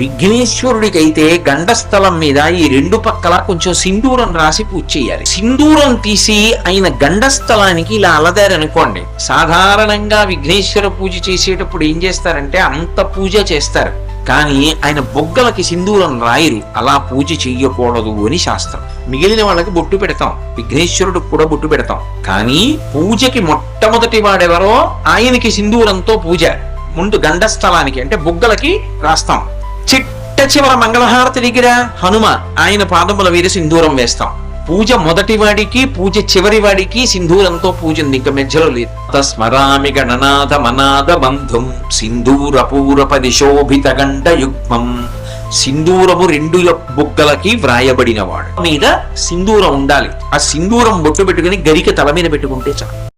విఘ్నేశ్వరుడికైతే గండస్థలం మీద ఈ రెండు పక్కల కొంచెం సింధూరం రాసి పూజ చేయాలి. సింధూరం తీసి ఆయన గండస్థలానికి ఇలా అలదారనుకోండి సాధారణంగా విఘ్నేశ్వర పూజ చేసేటప్పుడు ఏం చేస్తారంటే అంత పూజ చేస్తారు. కానీ ఆయన బొగ్గలకి సింధూరం రాయరు. అలా పూజ చెయ్యకూడదు అని శాస్త్రం. మిగిలిన వాళ్ళకి బొట్టు పెడతాం. విఘ్నేశ్వరుడికి కూడా బొట్టు పెడతాం. కానీ పూజకి మొట్టమొదటి వాడెవరో? ఆయనకి సింధూరంతో పూజ. ముందు గండస్థలానికి అంటే బుగ్గలకి రాస్తాం. చిట్ట చివర మంగళహారతి దగ్గర హనుమ ఆయన పాదముల మీద సింధూరం వేస్తాం. పూజ మొదటి వాడికి పూజ చివరి వాడికి సింధూరంతో పూజ ఇంకా మధ్యలో లేదు. తస్మరామి గణనాథ మనాథ బంధుం సింధూర పూరపది శోభిత గండ యుగ్మం. సింధూరము రెండు బుగ్గలకి వ్రాయబడినవాడు మీద సింధూరం ఉండాలి. ఆ సింధూరం బొట్టు పెట్టుకుని గరిక తల మీద పెట్టుకుంటే చాలు.